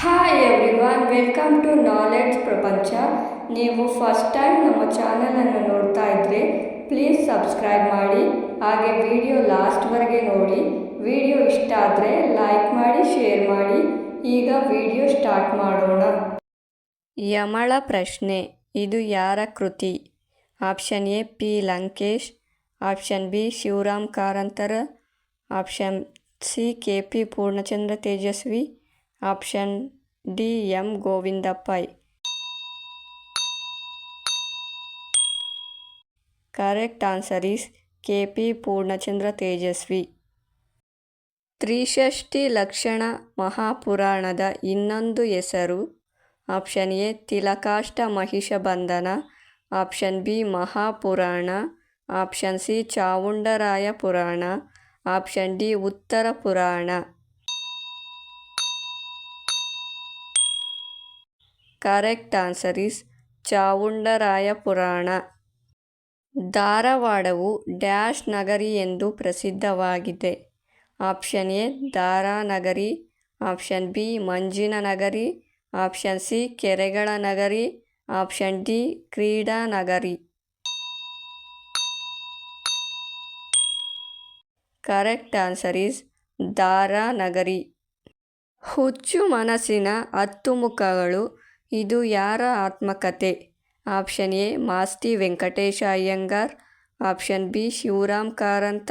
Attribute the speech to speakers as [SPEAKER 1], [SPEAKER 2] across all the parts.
[SPEAKER 1] Hi everyone welcome to knowledge Prapancha ನೀವು first time ನಮ್ಮ ಚಾನಲನ್ನು ನೋಡ್ತಾ ಇದ್ದರೆ ಪ್ಲೀಸ್ ಸಬ್ಸ್ಕ್ರೈಬ್ ಮಾಡಿ, ಹಾಗೆ ವಿಡಿಯೋ ಲಾಸ್ಟ್ವರೆಗೆ ನೋಡಿ. ವಿಡಿಯೋ ಇಷ್ಟ ಆದರೆ ಲೈಕ್ ಮಾಡಿ ಶೇರ್ ಮಾಡಿ. ಈಗ ವಿಡಿಯೋ ಸ್ಟಾರ್ಟ್ ಮಾಡೋಣ. ಯಮಳ ಪ್ರಶ್ನೆ, ಇದು ಯಾರ ಕೃತಿ? Option A P Lankesh. Option B Shivaram ಕಾರಂತರ. Option C K P Purnachandra Tejaswi. Option D M Govinda Pai correct answer is K P Purnachandra Tejaswi Trishashti Lakshana ಮಹಾಪುರಾಣದ ಇನ್ನೊಂದು ಹೆಸರು option A Tilakashta Mahisha Bandhana option B Mahapurana option C Chavundaraya Purana option D ಉತ್ತರ ಪುರಾಣ correct answer is Chavundaraya ಪುರಾಣ ಧಾರವಾಡವು dash ನಗರಿ ಎಂದು ಪ್ರಸಿದ್ಧವಾಗಿದೆ. Option A Daranagari option B, ಮಂಜಿನ ನಗರಿ. ಆಪ್ಷನ್ ಸಿ, ಕೆರೆಗಳ ನಗರಿ. ಆಪ್ಷನ್ ಡಿ, ಕ್ರೀಡಾ ನಗರಿ. ಕರೆಕ್ಟ್ ಆನ್ಸರ್ ಈಸ್ ದಾರಾನಗರಿ ಹುಚ್ಚು ಮನಸ್ಸಿನ ಹತ್ತು ಮುಖಗಳು ಇದು ಯಾರ ಆತ್ಮಕತೆ? Option A, Masti Venkatesha Iyengar. Option B, Shivaram Karanth.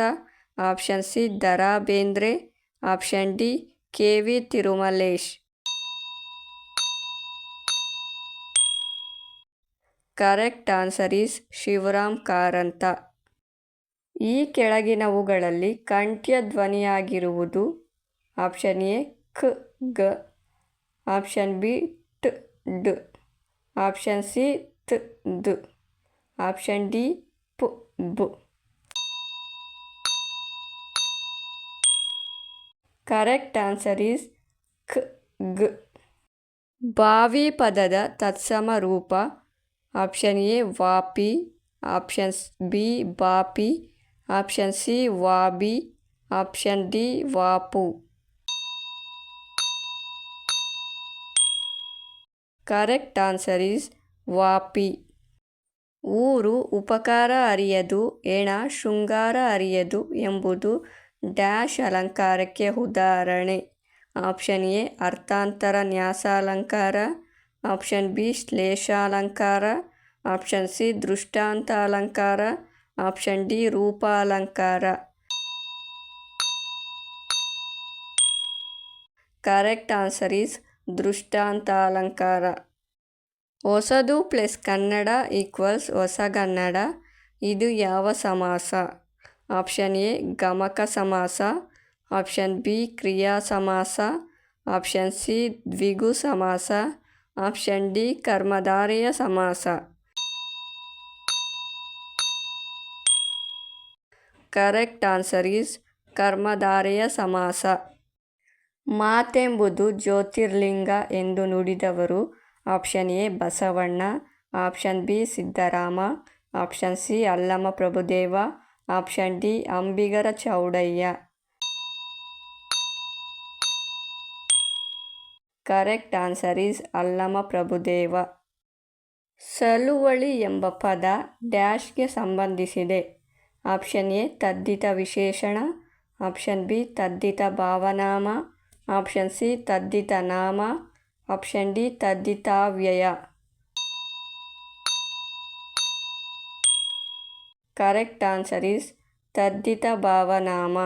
[SPEAKER 1] Option C Dara Bendre option D K V Tirumalesh. Correct answer is Shivaram Karanth. ಈ ಕೆಳಗಿನವುಗಳಲ್ಲಿ ಕಂಠ್ಯ ಧ್ವನಿಯಾಗಿರುವುದು ಆಪ್ಷನ್ ಎ ಖ ಗ. ಆಪ್ಷನ್ ಬಿ, ಟ್ ಡ್ ಆಪ್ಷನ್ ಸಿ ತ್ ದ್ ಆಪ್ಷನ್ ಡಿ ಪ್ ಬ್ correct answer is ಖ ಗ್ ಬಾವಿ ಪದದ ತತ್ಸಮ ರೂಪ ಆಪ್ಷನ್ ಎ ವಾಪಿ ಆಪ್ಷನ್ ಬಿ ಬಾಪಿ ಆಪ್ಷನ್ ಸಿ ವಾಬಿ ಆಪ್ಷನ್ ಡಿ ವಾಪು ಕರೆಕ್ಟ್ ಆನ್ಸರ್ ಈಸ್ ವಾಪಿ. ಊರು ಉಪಕಾರ ಅರಿಯದು, ಎಣ ಶೃಂಗಾರ ಅರಿಯದು ಎಂಬುದು ಡ್ಯಾಶ್ ಅಲಂಕಾರಕ್ಕೆ ಉದಾಹರಣೆ. ಆಪ್ಷನ್ ಎ, ಅರ್ಥಾಂತರ ನ್ಯಾಸಾಲಂಕಾರ. ಆಪ್ಷನ್ ಬಿ, ಶ್ಲೇಷಾಲಂಕಾರ. ಆಪ್ಷನ್ ಸಿ, ದೃಷ್ಟಾಂತ ಅಲಂಕಾರ. ಆಪ್ಷನ್ ಡಿ, ರೂಪಾಲಂಕಾರ. ಕರೆಕ್ಟ್ ಆನ್ಸರ್ ಈಸ್ ದೃಷ್ಟಾಂತ ಅಲಂಕಾರ ಹೊಸದು ಪ್ಲಸ್ ಕನ್ನಡ ಈಕ್ವಲ್ಸ್ ಹೊಸಗನ್ನಡ ಇದು ಯಾವ ಸಮಾಸ? ಆಪ್ಷನ್ ಎ, ಗಮಕ ಸಮಾಸ. ಆಪ್ಷನ್ ಬಿ, ಕ್ರಿಯಾ ಸಮಾಸ. ಆಪ್ಷನ್ ಸಿ, ದ್ವಿಗು ಸಮಾಸ. ಆಪ್ಷನ್ ಡಿ, ಕರ್ಮಧಾರೆಯ ಸಮಾಸ. ಕರೆಕ್ಟ್ ಆನ್ಸರ್ ಈಸ್ ಕರ್ಮಧಾರೆಯ ಸಮಾಸ. ಮಾತೆಂಬುದು ಜ್ಯೋತಿರ್ಲಿಂಗ ಎಂದು ನುಡಿದವರು. Option A, Basavanna. Option B, Siddharama. Option C Allama Prabhudeva. Option D, Ambigara Chaudayya. Correct answer is Allama Prabhudeva. ಸಲುವಳಿ ಎಂಬ ಪದ ಡ್ಯಾಶ್ಗೆ ಸಂಬಂಧಿಸಿದೆ. ಆಪ್ಷನ್ ಎ, ತದ್ದಿತ ವಿಶೇಷಣ. ಆಪ್ಷನ್ ಬಿ, ತದ್ದಿತ ಭಾವನಾಮ. ಆಪ್ಷನ್ ಸಿ ತದ್ದಿತ ನಾಮ ಆಪ್ಷನ್ ಡಿ ತದ್ದಿತಾವ್ಯಯ ಕರೆಕ್ಟ್ ಆನ್ಸರ್ ಈಸ್ ತದ್ದಿತ ಭಾವನಾಮ